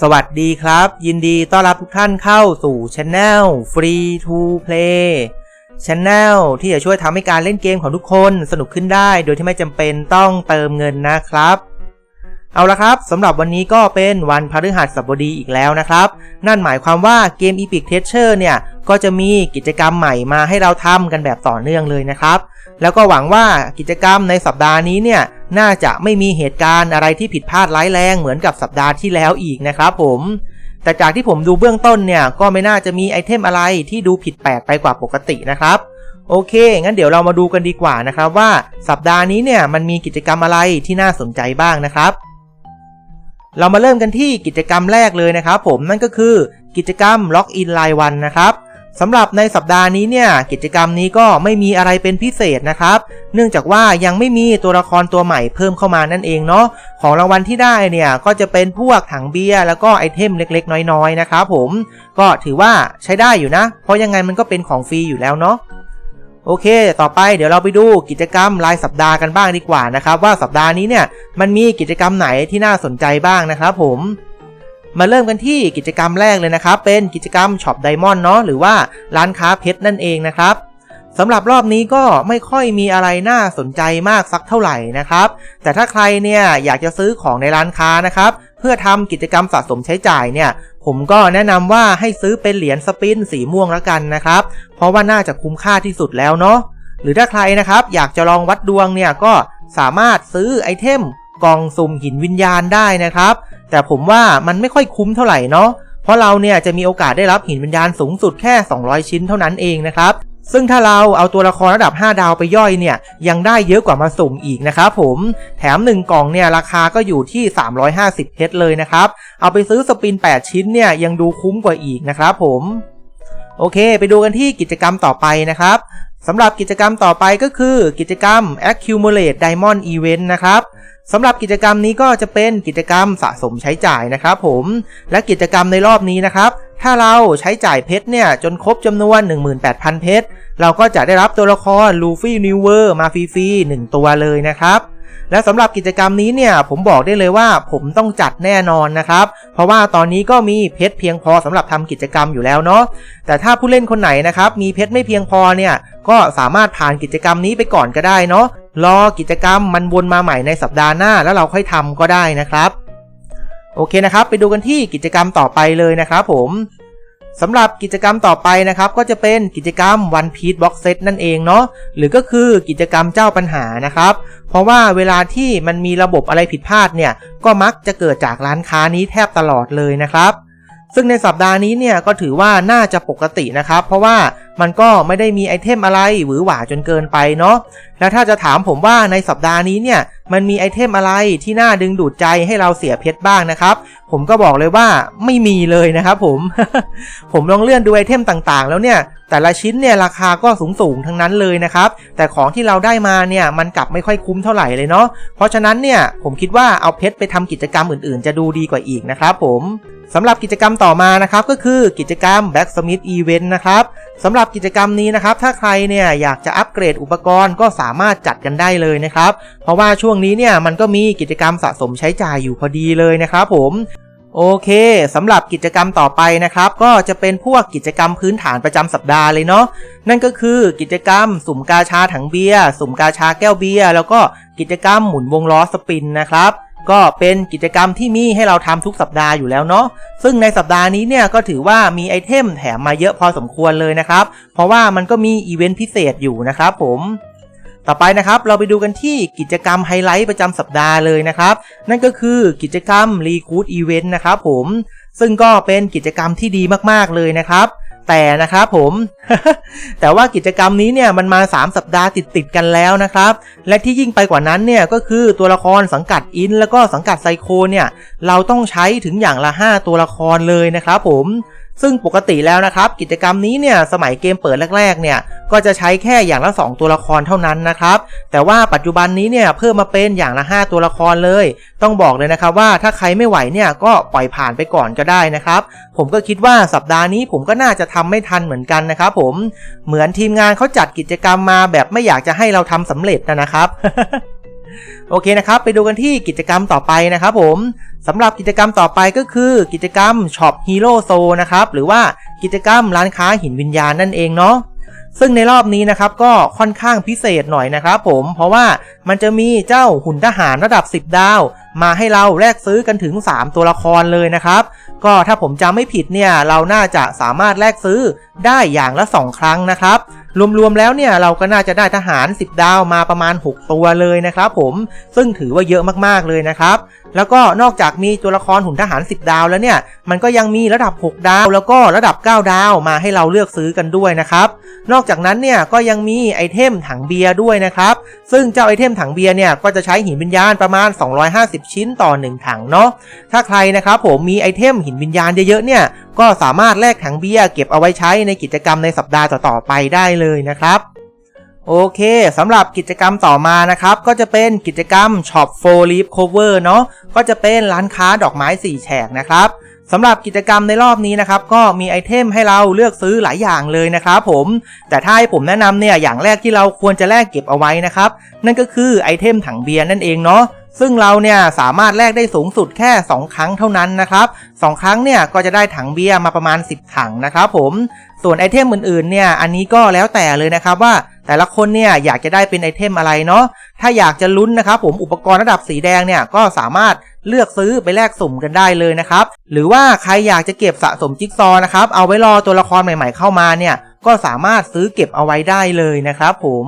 สวัสดีครับ ยินดีต้อนรับทุกท่านเข้าสู่ช anel Free to Play Channel ที่จะช่วยทำให้การเล่นเกมของทุกคนสนุกขึ้นได้ โดยที่ไม่จำเป็นต้องเติมเงินนะครับ เอาละครับสำหรับวันนี้ก็เป็นวันพฤหัสบดีอีกแล้วนะครับ นั่นหมายความว่าเกม Epic Treasure เนี่ยก็จะมีกิจกรรมใหม่มาให้เราทำกันแบบต่อเนื่องเลยนะครับ แล้วก็หวังว่ากิจกรรมในสัปดาห์นี้เนี่ย น่าจะไม่มีเหตุการณ์อะไรที่ผิดพลาดร้ายแรงเหมือนกับสัปดาห์ที่แล้วอีกนะครับผมแต่จากที่ผมดูเบื้องต้นเนี่ยก็ไม่น่าจะมีไอเทมอะไรที่ดูผิดแปลกไปกว่าปกตินะครับ โอเค งั้นเดี๋ยวเรามาดูกันดีกว่านะครับว่าสัปดาห์นี้เนี่ยมันมีกิจกรรมอะไรที่น่าสนใจบ้างนะครับ เรามาเริ่มกันที่กิจกรรมแรกเลยนะครับ ผมนั่นก็คือกิจกรรมล็อกอินรายวันนะครับ สำหรับในสัปดาห์นี้เนี่ยกิจกรรมนี้ก็ไม่มีอะไรเป็นพิเศษนะครับ เนื่องจากว่ายังไม่มีตัวละครตัวใหม่เพิ่มเข้ามานั่นเองเนาะของรางวัลที่ได้เนี่ยก็จะเป็นพวกถังเบียร์แล้วก็ไอเทมเล็กๆ น้อยๆนะครับผมก็ถือว่าใช้ได้อยู่นะ เพราะยังไงมันก็เป็นของฟรีอยู่แล้วเนาะโอเค ต่อไปเดี๋ยวเราไปดูกิจกรรมรายสัปดาห์กันบ้างดีกว่านะครับว่าสัปดาห์นี้เนี่ยมันมีกิจกรรมไหนที่น่าสนใจบ้างนะครับผม มาเริ่มกันที่กิจกรรมแรกเลยนะครับ เป็นกิจกรรมช็อปไดมอนด์เนาะหรือว่าร้านค้าเพชรนั่นเองนะครับสำหรับรอบนี้ก็ไม่ค่อยมีอะไรน่าสนใจมากสักเท่าไหร่นะครับ แต่ถ้าใครเนี่ยอยากจะซื้อของในร้านค้านะครับ เพื่อทำกิจกรรมสะสมใช้จ่ายเนี่ย ผมก็แนะนำว่าให้ซื้อเป็นเหรียญสปินสีม่วงแล้วกันนะครับ เพราะว่าน่าจะคุ้มค่าที่สุดแล้วเนาะ หรือถ้าใครนะครับอยากจะลองวัดดวงเนี่ยก็สามารถซื้อไอเทมกล่องสุ่มหินวิญญาณได้นะครับ แต่ผมว่ามันไม่ค่อยคุ้มเท่าไหร่เนาะเพราะเราเนี่ยจะมีโอกาสได้รับหินวิญญาณสูงสุดแค่ 200 ชิ้นเท่านั้นเองนะครับ ซึ่งถ้าเราเอาตัวละครระดับ 5 ดาวไปย่อยเนี่ย ยังได้เยอะกว่ามาสุ่มอีกนะครับผม แถม 1 กล่องเนี่ยราคาก็อยู่ที่ 350เพชรเลยนะครับ เอาไปซื้อสปิน 8 ชิ้นเนี่ยยังดูคุ้มกว่าอีกนะครับผม โอเค ไปดูกันที่กิจกรรมต่อไปนะครับสำหรับกิจกรรมต่อไปก็คือกิจกรรม Accumulate Diamond Event นะครับ สำหรับกิจกรรมนี้ก็จะเป็นกิจกรรมสะสมใช้จ่ายนะครับผมและกิจกรรมในรอบนี้นะครับ ถ้าเราใช้จ่ายเพชรเนี่ยจนครบจำนวน 18,000 เพชรเราก็จะได้รับตัวละครลูฟี่นิวเวอร์มาฟรีๆ1ตัวเลยนะครับและสำหรับกิจกรรมนี้เนี่ยผมบอกได้เลยว่าผมต้องจัดแน่นอนนะครับ เพราะว่าตอนนี้ก็มีเพชรเพียงพอสำหรับทำกิจกรรมอยู่แล้วเนาะแต่ถ้าผู้เล่นคนไหนนะครับมีเพชรไม่เพียงพอเนี่ยก็สามารถผ่านกิจกรรมนี้ไปก่อนก็ได้เนาะ รอกิจกรรมมันวนมาใหม่ในสัปดาห์หน้าแล้วเราค่อยทำก็ได้นะครับ โอเคนะครับ ไปดูกันที่กิจกรรมต่อไปเลยนะครับผมสำหรับกิจกรรมต่อไปนะครับ ก็จะเป็นกิจกรรม One Piece Box Set นั่นเองเนาะหรือก็คือกิจกรรมเจ้าปัญหานะครับ เพราะว่าเวลาที่มันมีระบบอะไรผิดพลาดเนี่ย ก็มักจะเกิดจากร้านค้านี้แทบตลอดเลยนะครับ ซึ่งในสัปดาห์นี้เนี่ยก็ถือว่าน่าจะปกตินะครับ เพราะว่า มันก็ไม่ได้มีไอเทมอะไรหวือหวาจนเกินไปเนาะแล้วถ้าจะถามผมว่าในสัปดาห์นี้เนี่ยมันมีไอเทมอะไรที่น่าดึงดูดใจให้เราเสียเพชรบ้างนะครับ ผมก็บอกเลยว่าไม่มีเลยนะครับผม ผมลองเลื่อนดูไอเทมต่างๆ แล้วเนี่ย แต่ละชิ้นเนี่ยราคาก็สูงๆทั้งนั้นเลยนะครับ แต่ของที่เราได้มาเนี่ยมันกลับไม่ค่อยคุ้มเท่าไหร่เลยเนาะเพราะฉะนั้นเนี่ยผมคิดว่าเอาเพชรไปทำกิจกรรมอื่นๆ จะดูดีกว่าอีกนะครับผมสำหรับกิจกรรมต่อมานะครับก็คือกิจกรรม Blacksmith Event นะครับสำหรับกิจกรรมนี้นะครับถ้าใครเนี่ยอยากจะอัปเกรดอุปกรณ์ก็สามารถจัดกันได้เลยนะครับ เพราะว่าช่วงนี้เนี่ยมันก็มีกิจกรรมสะสมใช้จ่ายอยู่พอดีเลยนะครับผมโอเคสำหรับกิจกรรมต่อไปนะครับ ก็จะเป็นพวกกิจกรรมพื้นฐานประจำสัปดาห์เลยเนาะนั่นก็คือกิจกรรมสุ่มกาชาถังเบียร์สุ่มกาชาแก้วเบียร์แล้วก็กิจกรรมหมุนวงล้อสปินนะครับ ก็เป็นกิจกรรมที่มีให้เราทำทุกสัปดาห์อยู่แล้วเนาะ ซึ่งในสัปดาห์นี้เนี่ยก็ถือว่ามีไอเทมแถมมาเยอะพอสมควรเลยนะครับ เพราะว่ามันก็มีอีเวนต์พิเศษอยู่นะครับผมต่อไปนะครับเราไปดูกันที่กิจกรรมไฮไลท์ประจำสัปดาห์เลยนะครับ นั่นก็คือกิจกรรมรีคูดอีเวนต์นะครับผม ซึ่งก็เป็นกิจกรรมที่ดีมากๆเลยนะครับ แต่นะครับผม แต่ว่ากิจกรรมนี้เนี่ยมันมา 3 สัปดาห์ติดติดกันแล้วนะครับ และที่ยิ่งไปกว่านั้นเนี่ยก็คือตัวละครสังกัดอิน แล้วก็สังกัดไซโคเนี่ยเราต้องใช้ถึงอย่างละ 5 ตัวละครเลยนะครับผม ซึ่งปกติแล้วนะครับ กิจกรรมนี้เนี่ยสมัยเกมเปิดแรกๆเนี่ยก็จะใช้แค่อย่างละ 2 ตัวละครเท่านั้นนะครับ แต่ว่าปัจจุบันนี้เนี่ยเพิ่มมาเป็นอย่างละ 5 ตัวละครเลย ต้องบอกเลยนะครับว่าถ้าใครไม่ไหวเนี่ยก็ปล่อยผ่านไปก่อนก็ได้นะครับ ผมก็คิดว่าสัปดาห์นี้ผมก็น่าจะทำไม่ทันเหมือนกันนะครับผมเหมือนทีมงานเขาจัดกิจกรรมมาแบบไม่อยากจะให้เราทำสำเร็จนะครับ โอเคนะครับ ไปดูกันที่กิจกรรมต่อไปนะครับผมสำหรับกิจกรรมต่อไปก็คือกิจกรรมช็อปฮีโร่โซนะครับ หรือว่ากิจกรรมร้านค้าหินวิญญาณนั่นเองเนาะซึ่งในรอบนี้นะครับก็ค่อนข้างพิเศษหน่อยนะครับผมเพราะว่ามันจะมีเจ้าหุ่นทหารระดับ 10 ดาว มาให้เราแลกซื้อกันถึง 3 ตัวละครเลยนะครับ ก็ถ้าผมจำไม่ผิดเนี่ยเราน่าจะสามารถแลกซื้อได้อย่างละ 2 ครั้งนะครับ รวมๆแล้วเนี่ยเราก็น่าจะได้ทหาร 10 ดาวมาประมาณ 6 ตัวเลยนะครับผมซึ่งถือว่าเยอะมากๆเลยนะครับ แล้วก็นอกจากมีตัวละครหุ่นทหาร 10 ดาวแล้วเนี่ยมันก็ยังมีระดับ 6 ดาว แล้วก็ระดับ 9 ดาวมาให้เราเลือกซื้อกันด้วยนะครับนอกจากนั้นเนี่ยก็ยังมีไอเทมถังเบียร์ด้วยนะครับซึ่งเจ้าไอเทมถังเบียร์เนี่ยก็จะใช้หินวิญญาณประมาณ 250 ชิ้นต่อ 1 ถังเนาะถ้าใครนะครับผมมีไอเทมหินวิญญาณเยอะๆเนี่ยก็สามารถแลกถังเบียร์เก็บเอาไว้ใช้ในกิจกรรมในสัปดาห์ต่อๆไปได้เลยนะครับ โอเคสำหรับกิจกรรมต่อมานะครับ ก็จะเป็นกิจกรรม Shop 4 Leaf Cover เนาะก็จะเป็นร้านค้าดอกไม้4แฉกนะครับสำหรับกิจกรรมในรอบนี้นะครับ ก็มีไอเทมให้เราเลือกซื้อหลายอย่างเลยนะครับผม แต่ถ้าให้ผมแนะนำเนี่ยอย่างแรกที่เราควรจะแลกเก็บเอาไว้นะครับ นั่นก็คือไอเทมถังเบียร์นั่นเองเนาะซึ่งเราเนี่ยสามารถแลกได้สูงสุดแค่ 2 ครั้งเท่านั้นนะครับ 2 ครั้งเนี่ยก็จะได้ถังเบียร์มาประมาณ 10 ถังนะครับผมส่วนไอเทมอื่นๆเนี่ยอันนี้ก็แล้วแต่เลยนะครับว่า แต่ละคนเนี่ยอยากจะได้เป็นไอเทมอะไรเนาะถ้าอยากจะลุ้นนะครับผมอุปกรณ์ระดับสีแดงเนี่ยก็สามารถเลือกซื้อไปแลกสุ่มกันได้เลยนะครับหรือว่าใครอยากจะเก็บสะสมจิ๊กซอว์นะครับเอาไว้รอตัวละครใหม่ๆเข้ามาเนี่ยก็สามารถซื้อเก็บเอาไว้ได้เลยนะครับผม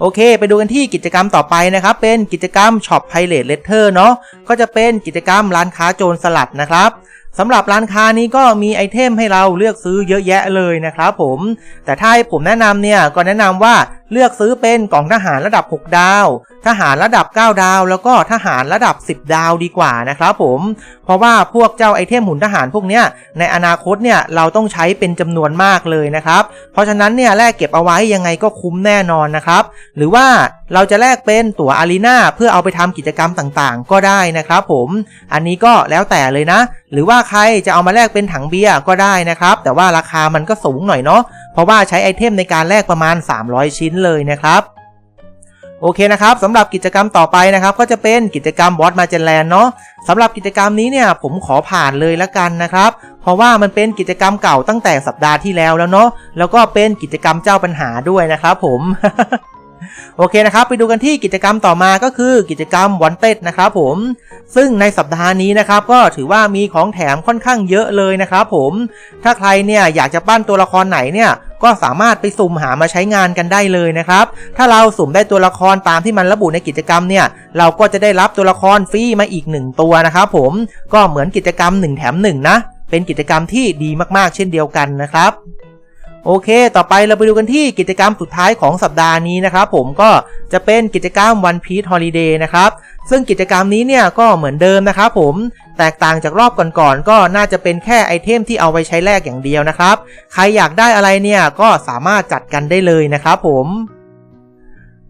โอเค ไปดูกันที่กิจกรรมต่อไปนะครับ เป็นกิจกรรมช็อปไพเรตเลเทอร์เนาะก็จะเป็นกิจกรรมร้านค้าโจรสลัดนะครับ สำหรับร้านค้านี้ก็มีไอเทมให้เราเลือกซื้อเยอะแยะเลยนะครับผม แต่ถ้าให้ผมแนะนำเนี่ยก็แนะนำว่าเลือกซื้อเป็นกล่องทหารระดับ 6 ดาว ทหารระดับ 9 ดาว แล้วก็ทหารระดับ 10 ดาวดีกว่านะครับผม เพราะว่าพวกเจ้าไอเทมหุ่นทหารพวกเนี้ยในอนาคตเนี่ยเราต้องใช้เป็นจำนวนมากเลยนะครับ เพราะฉะนั้นเนี่ยแลกเก็บเอาไว้ยังไงก็คุ้มแน่นอนนะครับ หรือว่าเราจะแลกเป็นตั๋วอารีนาเพื่อเอาไปทำกิจกรรมต่างๆ ก็ได้นะครับผม อันนี้ก็แล้วแต่เลยนะ หรือว่าใครจะเอามาแลกเป็นถังเบียร์ก็ได้นะครับ แต่ว่าราคามันก็สูงหน่อยเนาะ เพราะว่าใช้ไอเทมในการแลกประมาณ 300 ชิ้นเลยนะครับ โอเคนะครับสำหรับกิจกรรมต่อไปนะครับ ก็จะเป็นกิจกรรมบอสมาเจนแลนเนาะสำหรับกิจกรรมนี้เนี่ยผมขอผ่านเลยละกันนะครับ เพราะว่ามันเป็นกิจกรรมเก่าตั้งแต่สัปดาห์ที่แล้วแล้วเนาะแล้วก็เป็นกิจกรรมเจ้าปัญหาด้วยนะครับผม โอเคนะครับไปดูกันที่กิจกรรมต่อมาก็คือกิจกรรมวันเต็ดนะครับผมซึ่งในสัปดาห์นี้นะครับก็ถือว่ามีของแถมค่อนข้างเยอะเลยนะครับผมถ้าใครเนี่ยอยากจะปั้นตัวละครไหนเนี่ยก็สามารถไปสุ่มหามาใช้งานกันได้เลยนะครับ ถ้าเราสุ่มได้ตัวละครตามที่มันระบุในกิจกรรมเนี่ย เราก็จะได้รับตัวละครฟรีมาอีกหนึ่งตัวนะครับผม ก็เหมือนกิจกรรม 1 แถม 1 นะ เป็นกิจกรรมที่ดีมากๆ เช่นเดียวกันนะครับ โอเค ต่อไปเราไปดูกันที่กิจกรรมสุดท้ายของสัปดาห์นี้นะครับผมก็จะเป็นกิจกรรม One Piece Holiday นะครับ ซึ่งกิจกรรมนี้เนี่ยก็เหมือนเดิมนะครับผมแตกต่างจากรอบก่อนๆก็น่าจะเป็นแค่ไอเทมที่เอาไว้ใช้แลกอย่างเดียวนะครับ ใครอยากได้อะไรเนี่ยก็สามารถจัดกันได้เลยนะครับผม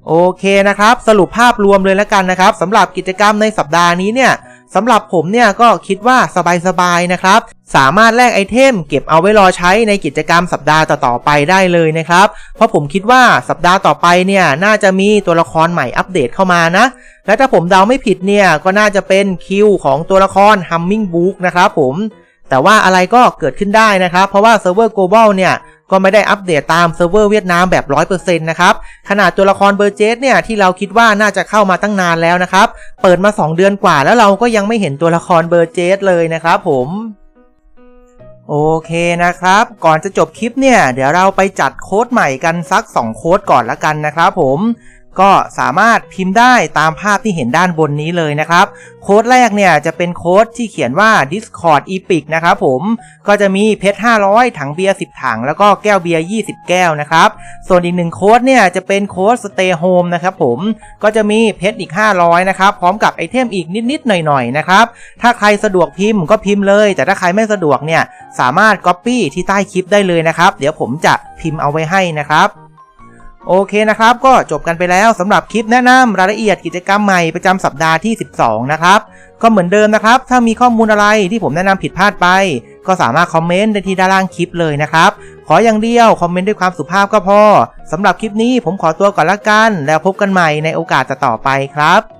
โอเคนะครับ สรุปภาพรวมเลยแล้วกันนะครับสำหรับกิจกรรมในสัปดาห์นี้เนี่ย สำหรับผมเนี่ยก็คิดว่าสบายๆนะครับ สามารถแลกไอเทมเก็บเอาไว้รอใช้ในกิจกรรมสัปดาห์ต่อๆไปได้เลยนะครับ เพราะผมคิดว่าสัปดาห์ต่อไปเนี่ยน่าจะมีตัวละครใหม่อัปเดตเข้ามานะ และถ้าผมเดาไม่ผิดเนี่ยก็น่าจะเป็นคิวของตัวละคร Humming Book นะครับผมแต่ว่าอะไรก็เกิดขึ้นได้นะครับ เพราะว่าเซิร์ฟเวอร์ global เนี่ย ก็ไม่ได้อัปเดตตามเซิร์ฟเวอร์เวียดนามแบบ 100%นะครับขนาดตัวละครเบอร์เจสเนี่ยที่เราคิดว่าน่าจะเข้ามาตั้งนานแล้วนะครับ เปิดมา 2 เดือนกว่าแล้วเราก็ยังไม่เห็นตัวละครเบอร์เจสเลยนะครับผมโอเคนะครับ ก่อนจะจบคลิปเนี่ย เดี๋ยวเราไปจัดโค้ดใหม่กันสัก 2 โค้ดก่อนละกันนะครับผม ก็สามารถพิมพ์ได้ตามภาพที่เห็นด้านบนนี้เลยนะครับ โค้ดแรกเนี่ยจะเป็นโค้ดที่เขียนว่า Discord Epic นะครับผมก็จะมีเพชร 500 ถังเบียร์ 10 ถัง แล้วก็แก้วเบียร์ 20 แก้วนะครับ ส่วนอีกหนึ่งโค้ดเนี่ยจะเป็นโค้ด Stay Home นะครับผมก็จะมีเพชรอีก 500 นะครับ พร้อมกับไอเทมอีกนิดๆหน่อยๆนะครับถ้าใครสะดวกพิมพ์ก็พิมพ์เลย แต่ถ้าใครไม่สะดวกเนี่ยสามารถ Copy ที่ใต้คลิปได้เลยนะครับ เดี๋ยวผมจะพิมพ์เอาไว้ให้นะครับ โอเคนะครับ ก็จบกันไปแล้วสำหรับคลิปแนะนำรายละเอียดกิจกรรมใหม่ประจำสัปดาห์ที่ 12 นะครับ ก็เหมือนเดิมนะครับ ถ้ามีข้อมูลอะไรที่ผมแนะนำผิดพลาดไป ก็สามารถคอมเมนต์ได้ที่ด้านล่างคลิปเลยนะครับ ขออย่างเดียวคอมเมนต์ด้วยความสุภาพก็พอสำหรับคลิปนี้ผมขอตัวก่อนละกัน แล้วพบกันใหม่ในโอกาสต่อไปครับ